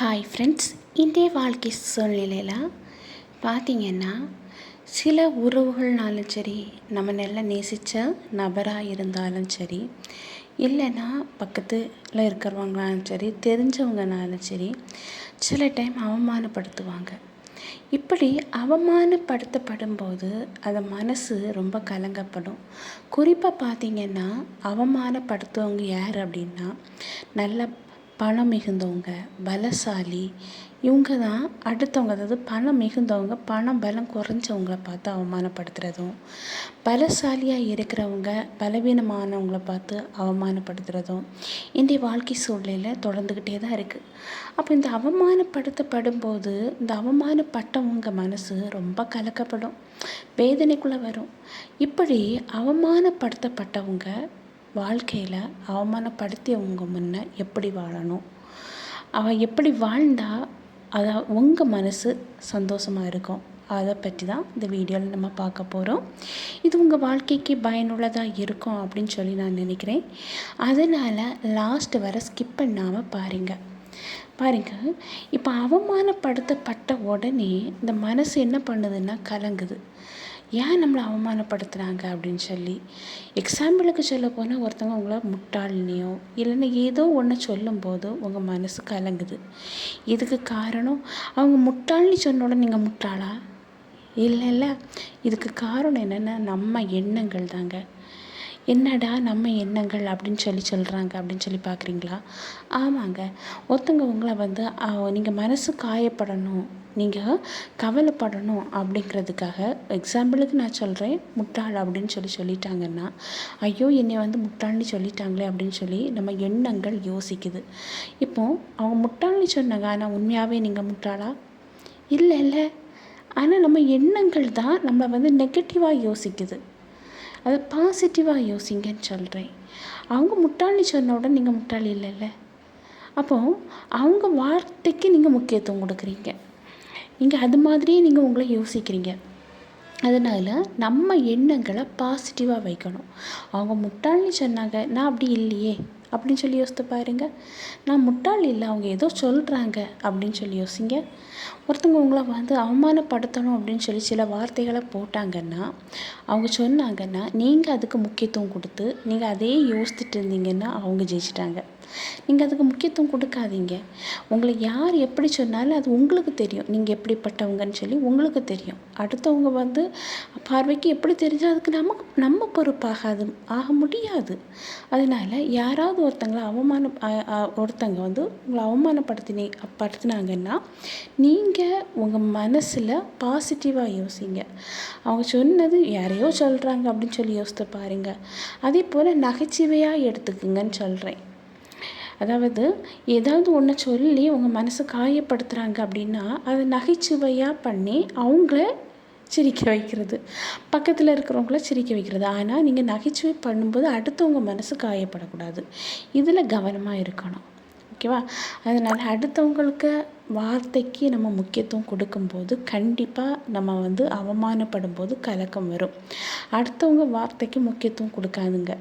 Hi friends இன்றைய வாழ்க்கை சூழ்நிலையில் பார்த்தீங்கன்னா சில உறவுகள்னாலும் சரி நம்ம நல்லா நேசித்த நபராக இருந்தாலும் சரி இல்லைன்னா பக்கத்தில் இருக்கிறவங்களாலும் சரி தெரிஞ்சவங்கனாலும் சரி சில டைம் அவமானப்படுத்துவாங்க. இப்படி அவமானப்படுத்தப்படும் போது அது மனசு ரொம்ப கலங்கப்படும். குறிப்பாக பார்த்தீங்கன்னா அவமானப்படுத்துவங்க யார் அப்படின்னா நல்ல பணம் மிகுந்தவங்க பலசாலி. இவங்க தான் அடுத்தவங்க அதாவது பணம் மிகுந்தவங்க பணம் பலம் குறைஞ்சவங்கள பார்த்து அவமானப்படுத்துகிறதும் பலசாலியாக இருக்கிறவங்க பலவீனமானவங்கள பார்த்து அவமானப்படுத்துகிறதும் இன்றைய வாழ்க்கை சூழ்நிலையில் தொடர்ந்துக்கிட்டே தான் இருக்குது அப்போ இந்த அவமானப்படுத்தப்படும் போது இந்த அவமானப்பட்டவங்க மனசு ரொம்ப கலக்கப்படும் வேதனைக்குள்ளே வரும். இப்படி அவமானப்படுத்தப்பட்டவங்க வாழ்க்கையில் அவமானப்படுத்தியவங்க முன்னே எப்படி வாழணும்? அவள் எப்படி வாழ்ந்தா அதை உங்கள் மனசு சந்தோஷமாக இருக்கும்? அதை பற்றி தான் இந்த வீடியோவில் நம்ம பார்க்க போகிறோம் இது உங்கள் வாழ்க்கைக்கு பயனுள்ளதாக இருக்கும் அப்படின்னு சொல்லி நான் நினைக்கிறேன். அதனால் லாஸ்ட் வர ஸ்கிப் பண்ணாமல் பாருங்கள் பாருங்கள் இப்போ அவமானப்படுத்தப்பட்ட உடனே இந்த மனசு என்ன பண்ணுதுன்னா கலங்குது. ஏன் நம்மளை அவமானப்படுத்துகிறாங்க அப்படின்னு சொல்லி எக்ஸாம்பிளுக்கு சொல்ல போனால் ஒருத்தவங்க உங்களை முட்டாள்னியோ இல்லைன்னா ஏதோ ஒன்று சொல்லும்போது உங்கள் மனசு கலங்குது. இதுக்கு காரணம் அவங்க முட்டாள்னு சொன்னோட நீங்கள் முட்டாளா? இல்லை இல்லை இதுக்கு காரணம் என்னென்னா நம்ம எண்ணங்கள் தாங்க என்னடா நம்ம எண்ணங்கள் அப்படின்னு சொல்லி சொல்கிறாங்க அப்படின்னு சொல்லி பார்க்குறீங்களா? ஆமாங்க. ஒருத்தங்க உங்களை வந்து நீங்கள் மனசு காயப்படணும் நீங்கள் கவலைப்படணும் அப்படிங்கிறதுக்காக எக்ஸாம்பிளுக்கு நான் சொல்கிறேன் முட்டாள் அப்படின்னு சொல்லி சொல்லிட்டாங்கன்னா ஐயோ என்னை வந்து முட்டாள்னு சொல்லிட்டாங்களே அப்படின்னு சொல்லி நம்ம எண்ணங்கள் யோசிக்குது. இப்போது அவங்க முட்டாள்னு சொன்னாங்க ஆனால் உண்மையாகவே நீங்கள் முட்டாளா? இல்லை இல்லை. ஆனால் நம்ம எண்ணங்கள் தான் நம்மளை வந்து நெகட்டிவாக யோசிக்குது. அதை பாசிட்டிவாக யோசிங்கன்னு சொல்கிறேன் அவங்க முட்டாளி சொன்ன உடனே நீங்கள் முட்டாளி இல்லைல்ல? அப்போது அவங்க வார்த்தைக்கு நீங்கள் முக்கியத்துவம் கொடுக்குறீங்க. நீங்கள் அது மாதிரியே நீங்கள் உங்களை யோசிக்கிறீங்க. அதனால் நம்ம எண்ணங்களை பாசிட்டிவாக வைக்கணும். அவங்க முட்டாள்னு சொன்னாங்க நான் அப்படி இல்லையே. அப்படின்னு சொல்லி யோசித்து பாருங்க. நான் முட்டாள் இல்லை அவங்க ஏதோ சொல்கிறாங்க அப்படின்னு சொல்லி யோசிங்க. ஒருத்தவங்க உங்களை வந்து அவமானப்படுத்தணும் அப்படின்னு சொல்லி சில வார்த்தைகளை போட்டாங்கன்னா அவங்க சொன்னாங்கன்னா நீங்கள் அதுக்கு முக்கியத்துவம் கொடுத்து நீங்கள் அதே யோசித்துட்டு இருந்தீங்கன்னா அவங்க ஜெயிச்சிட்டாங்க. நீங்கள் அதுக்கு முக்கியத்துவம் கொடுக்காதீங்க. உங்களை யார் எப்படி சொன்னாலும் அது உங்களுக்கு தெரியும். நீங்கள் எப்படிப்பட்டவங்கன்னு சொல்லி உங்களுக்கு தெரியும். அடுத்தவங்க வந்து பார்வைக்கு எப்படி தெரிஞ்சால் அதுக்கு நமக்கு நம்ம பொறுப்பாகாது ஆக முடியாது. அதனால் யாராவது ஒருத்தங்களை அவமானம் ஒருத்தங்க வந்து உங்களை அவமானப்படுத்தினே படுத்தினாங்கன்னா நீங்கள் உங்கள் மனசில் பாசிட்டிவாக யோசிங்க. அவங்க சொன்னது யாரையோ சொல்கிறாங்க அப்படின்னு சொல்லி யோசித்து பாருங்கள் அதே போல் நகைச்சுவையாக எடுத்துக்குங்கன்னு சொல்கிறேன் அதாவது ஏதாவது ஒன்று சொல்லி உங்கள் மனசை காயப்படுத்துகிறாங்க அப்படின்னா அதை நகைச்சுவையாக பண்ணி அவங்கள சிரிக்க வைக்கிறது. பக்கத்தில் இருக்கிறவங்கள சிரிக்க வைக்கிறது. ஆனால் நீங்கள் நகைச்சுவை பண்ணும்போது அடுத்தவங்க மனசு காயப்படக்கூடாது. இதில் கவனமாக இருக்கணும். ஓகேவா அதனால் அடுத்தவங்களுக்கு வார்த்தைக்கு நம்ம முக்கியத்துவம் கொடுக்கும்போது கண்டிப்பாக நம்ம வந்து அவமானப்படும் போது கலக்கம் வரும். அடுத்தவங்க வார்த்தைக்கு முக்கியத்துவம் கொடுக்காதுங்க.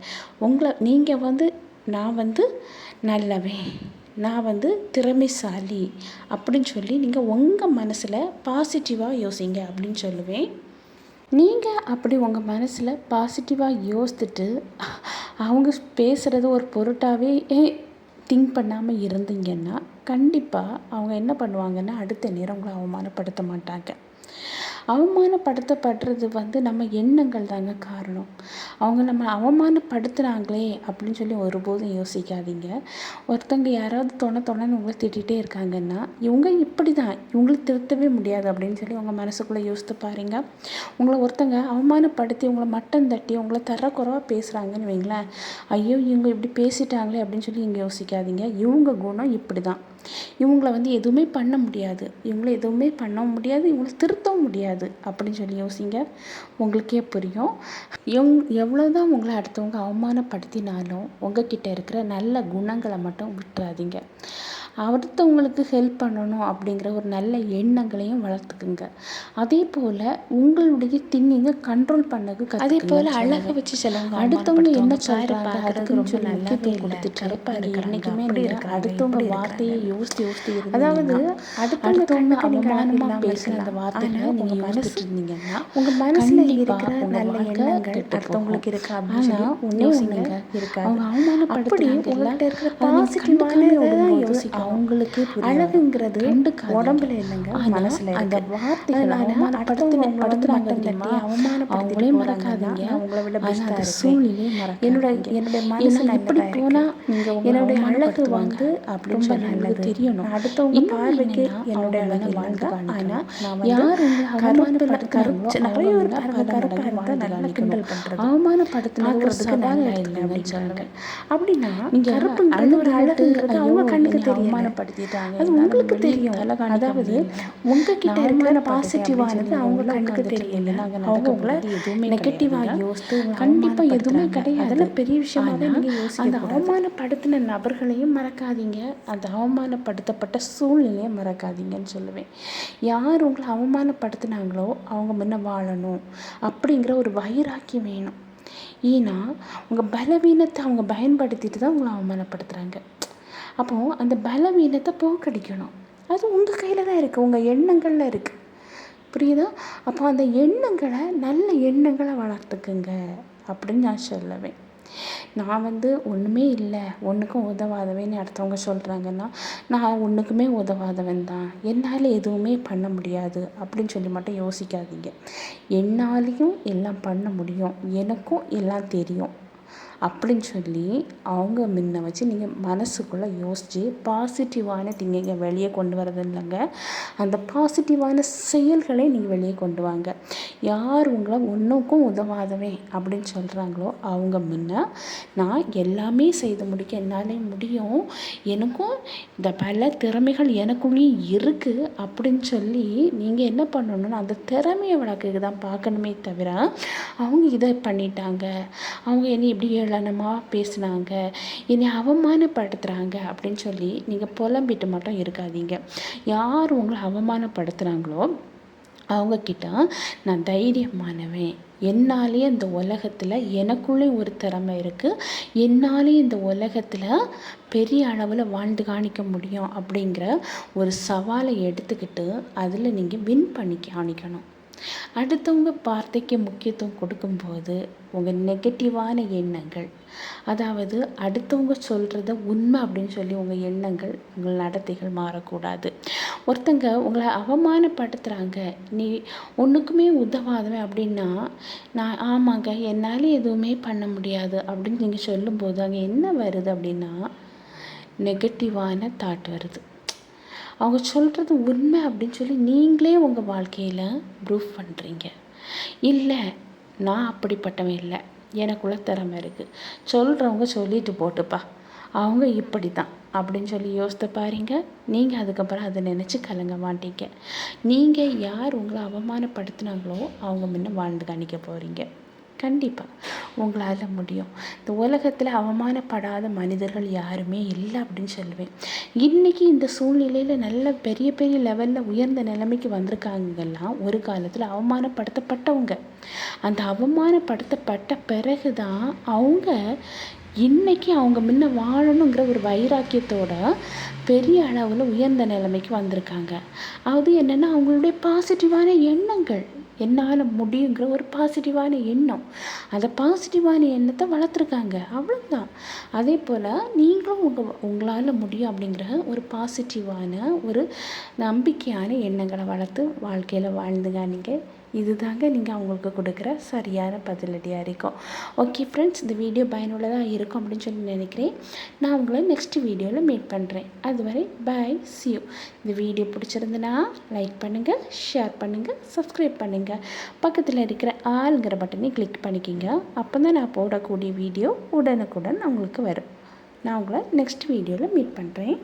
உங்களை நீங்கள் வந்து நான் வந்து நல்லவன். நான் வந்து திறமைசாலி. அப்படின்னு சொல்லி நீங்கள் உங்கள் மனசில் பாசிட்டிவாக யோசிங்க அப்படின்னு சொல்லுவேன். நீங்கள் அப்படி உங்கள் மனசில் பாசிட்டிவாக யோசித்துட்டு அவங்க பேசுகிறது ஒரு பொருட்டாகவே திங்க் பண்ணாமல் இருந்தீங்கன்னா கண்டிப்பாக அவங்க என்ன பண்ணுவாங்கன்னா அடுத்த நேரம் உங்களை அவமானப்படுத்த மாட்டாங்க. அவமானப்படுத்தப்படுறது வந்து நம்ம எண்ணங்கள் தாங்க காரணம். அவங்க நம்ம அவமானப்படுத்துகிறாங்களே அப்படின்னு சொல்லி ஒருபோதும் யோசிக்காதீங்க. ஒருத்தங்க யாராவது தொண தொணன்னு உங்களை திட்டிகிட்டே இருக்காங்கன்னா இவங்க இப்படி தான் இவங்களை திருத்தவே முடியாது அப்படின்னு சொல்லி உங்கள் மனசுக்குள்ளே யோசித்து பாருங்க. உங்களை ஒருத்தங்க அவமானப்படுத்தி உங்களை மட்டம் தட்டி உங்களை தரக்குறவாக பேசுகிறாங்கன்னு வைங்களேன் ஐயோ இவங்க இப்படி பேசிட்டாங்களே அப்படின்னு சொல்லி இங்கே யோசிக்காதீங்க. இவங்க குணம் இப்படி தான் இவங்கள வந்து எதுவுமே பண்ண முடியாது. இவங்கள எதுவுமே பண்ண முடியாது. இவங்கள திருத்தவும் முடியாது. அப்படின்னு சொல்லி யோசிங்க. உங்களுக்கே புரியும். எவ் எவ்வளோ தான் உங்களை அடுத்தவங்க அவமானப்படுத்தினாலும் உங்ககிட்ட இருக்கிற நல்ல குணங்களை மட்டும் விட்டுறாதீங்க. அடுத்தவங்களுக்கு ஹெல்ப் பண்ணணும் அப்படிங்கிற ஒரு நல்ல எண்ணங்களையும் வளர்த்துக்குங்க. அதே போல் உங்களுடைய திங்கிங்கை கண்ட்ரோல் பண்ணக்கு அதே போல் அழகை வச்சு சிலவங்க அடுத்தவங்க என்ன சொல்கிறாங்க அதுக்குன்னு சொல்லி முக்கியத்துவம் கொடுத்துட்டு என்றைக்குமே நீங்கள் அடுத்தவங்க வார்த்தையை யோசித்து யோசித்து அதாவது அடுத்தவங்க அவமானமாக பேசுகிற அந்த வார்த்தைகளை நீங்கள் யோசிச்சுட்டு இருந்தீங்கன்னா உங்கள் மனசில் இருக்கிற நல்ல எண்ணங்கள் அடுத்தவங்களுக்கு. இருக்கா அப்படின்னு யோசிங்க ஒண்ணுங்க. இருக்காது அவங்க அப்படி அவமானப்படுத்துறாங்கல்ல, உங்கள்கிட்ட இருக்கிற பாசிட்டிவான கண்டுக்காம அவங்களுக்கே. அழகுங்கிறது. உடம்புல இல்லைங்க ஆனா, மனசுல அந்த தெரியுமா? அவங்களே மறக்காதீங்க. நான் உங்களை விட ஆனா, பெஸ்ட்டாக சூழ்நிலையை. என்னோட என்னுடைய மனசு ஏன்னா, இப்படி நல்லதா போனா இருக்கு. நீங்க உங்களை என்னுடைய அழகு வந்து அப்படின்னு ரொம்ப நல்லது தெரியணும். அடுத்தவங்க பார்வைக்கு என்னுடைய அழகு வாழ்ந்து. ஆனால் வந்து யார் கருப்பில் கருப்பு நிறைய ஒரு கருப்பாக இருந்தால் நல்லா. கிண்டல் பண்ணுறது இல்லை அப்படின்னு நீங்க கருப்புங்கிறது ஒரு அழகுங்கிறது அவங்க கண்ணுக்கு தெரியல அவமானப்படுத்திட்டாங்க. அது உங்களுக்கு தெரியும் அதாவது. உங்ககிட்ட இருக்கிற பாசிட்டிவானது அவங்க கண்ணுக்கு தெரியல அவங்க உங்களை நெகட்டிவாக. யோசித்து உங்களை கண்டிப்பா எதுவுமே. கிடையாது. அதெல்லாம் பெரிய விஷயமாவே ஆனா, நீங்க அந்த அவமானப்படுத்தின நபர்களையும் மறக்காதீங்க அந்த அவமானப்படுத்தப்பட்ட சூழ்நிலையை மறக்காதீங்கன்னு சொல்லுவேன் யார் உங்களை அவமானப்படுத்தினாங்களோ அவங்க முன்ன வாழணும் அப்படிங்கிற ஒரு வைராக்கியம் வேணும் ஏன்னா உங்கள் பலவீனத்தை அவங்க பயன்படுத்திட்டு தான் உங்களை அவமானப்படுத்துகிறாங்க அப்போது அந்த பலவீனத்தை போக்கடிக்கணும். அது உங்கள் கையில் தான் இருக்குது உங்கள் எண்ணங்களில் இருக்குது புரியுதா? அப்போ அந்த எண்ணங்களை நல்ல எண்ணங்களை வளர்த்துக்குங்க. அப்படின்னு நான் சொல்லுவேன். நான் வந்து ஒன்றுமே இல்லை. ஒன்றுக்கும் உதவாதவன்னு அடுத்தவங்க சொல்கிறாங்கன்னா நான் ஒன்றுக்குமே உதவாதவன் தான். என்னால் எதுவுமே பண்ண முடியாது. அப்படின்னு சொல்லி மட்டும் யோசிக்காதீங்க. என்னாலேயும் எல்லாம் பண்ண முடியும். எனக்கும் எல்லாம் தெரியும். அப்படின்னு சொல்லி அவங்க முன்ன வச்சு நீங்கள் மனசுக்குள்ளே யோசித்து பாசிட்டிவான திங்கிங்கை வெளியே கொண்டு வரது இல்லைங்க. அந்த பாசிட்டிவான செயல்களை நீங்கள் வெளியே கொண்டு வாங்க. யார் உங்களை ஒன்றுக்கும் உதவாதவன் அப்படின்னு சொல்கிறாங்களோ அவங்க முன்ன நான் எல்லாமே செய்து முடிக்க என்னாலே முடியும். எனக்கும் இந்த பல திறமைகள் எனக்குள்ளேயும் இருக்குது அப்படின்னு சொல்லி நீங்கள் என்ன பண்ணணும்னா அந்த திறமையை வழக்குக்கு தான் பார்க்கணுமே தவிர அவங்க இதை பண்ணிட்டாங்க. அவங்க என்னை இப்படி ஏளனமாக பேசுனாங்க. என்னை அவமானப்படுத்துகிறாங்க அப்படின்னு சொல்லி நீங்கள் புலம்பிட்டு மட்டும் இருக்காதீங்க. யார் உங்களை அவமானப்படுத்துகிறாங்களோ அவங்கக்கிட்ட நான் தைரியமானவன். என்னாலே இந்த உலகத்தில் எனக்குள்ளே ஒரு திறமை இருக்குது என்னாலே இந்த உலகத்தில் பெரிய அளவில் வாழ்ந்து காணிக்க முடியும் அப்படிங்கிற ஒரு சவாலை எடுத்துக்கிட்டு அதில் நீங்கள் வின் பண்ணி காணிக்கணும். அடுத்தவங்க வார்த்தைக்கு முக்கியத்துவம் கொடுக்கும்போது உங்கள் நெகட்டிவான எண்ணங்கள் அதாவது அடுத்தவங்க சொல்கிறத உண்மை அப்படின்னு சொல்லி உங்கள் எண்ணங்கள் உங்கள் நடத்தைகள் மாறக்கூடாது. ஒருத்தங்க உங்களை அவமானப்படுத்துகிறாங்க நீ ஒன்றுக்குமே உதவாதவன் அப்படின்னா நான் ஆமாங்க என்னால் எதுவுமே பண்ண முடியாது அப்படின்னு நீங்கள் சொல்லும்போது அங்கே என்ன வருது அப்படின்னா நெகட்டிவான தாட் வருது. அவங்க சொல்கிறது உண்மை அப்படின்னு சொல்லி நீங்களே உங்கள் வாழ்க்கையில் ப்ரூஃப் பண்ணுறீங்க இல்லை நான் அப்படிப்பட்டவன் இல்லை. எனக்குள்ள திறமை இருக்குது சொல்கிறவங்க சொல்லிட்டு போட்டுப்பா. அவங்க இப்படி தான் அப்படின்னு சொல்லி யோசித்து பாருங்க. நீங்கள் அதுக்கப்புறம் அதை நினச்சி கலங்க மாட்டீங்க. நீங்கள் யார் உங்களை அவமானப்படுத்துனாங்களோ அவங்க முன்ன வாழ்ந்து காணிக்க போகிறீங்க கண்டிப்பாக உங்களால் முடியும். இந்த உலகத்தில் அவமானப்படாத மனிதர்கள் யாருமே இல்லை அப்படின்னு சொல்லுவேன். இன்றைக்கி இந்த சூழ்நிலையில் நல்ல பெரிய பெரிய லெவலில் உயர்ந்த நிலைமைக்கு வந்திருக்காங்கெல்லாம் ஒரு காலத்தில் அவமானப்படுத்தப்பட்டவங்க. அந்த அவமானப்படுத்தப்பட்ட பிறகு தான் அவங்க இன்னைக்கு அவங்க முன்ன வாழணுங்கிற ஒரு வைராக்கியத்தோட பெரிய அளவில் உயர்ந்த நிலைமைக்கு வந்திருக்காங்க. அது என்னென்னா அவங்களுடைய பாசிட்டிவான எண்ணங்கள். என்னால் முடியுங்கிற ஒரு பாசிட்டிவான எண்ணம். அந்த பாசிட்டிவான எண்ணத்தை வளர்த்துருக்காங்க. அவ்வளோதான் அதே போல் நீங்களும் உங்கள் உங்களால் முடியும் அப்படிங்கிற ஒரு பாசிட்டிவான ஒரு நம்பிக்கையான எண்ணங்களை வளர்த்து வாழ்க்கையில் வாழ்ந்துங்க நீங்கள் இதுதாங்க நீங்கள் அவங்களுக்கு கொடுக்குற சரியான பதிலடியாக இருக்கும். ஓகே ஃப்ரெண்ட்ஸ் இந்த வீடியோ பயனுள்ளதாக இருக்கும் அப்படின்னு சொல்லி நினைக்கிறேன். நான் உங்களை நெக்ஸ்ட் வீடியோவில் மீட் பண்ணுறேன் அதுவரை பாய் சியூ இந்த வீடியோ பிடிச்சிருந்துன்னா லைக் பண்ணுங்கள் ஷேர் பண்ணுங்கள் சப்ஸ்கிரைப் பண்ணுங்கள் பக்கத்தில் இருக்கிற ஆளுங்கிற பட்டனை கிளிக் பண்ணிக்கிங்க. அப்போ தான் நான் போடக்கூடிய வீடியோ உடனுக்குடன் உங்களுக்கு வரும். நான் உங்களை நெக்ஸ்ட் வீடியோவில் மீட் பண்ணுறேன்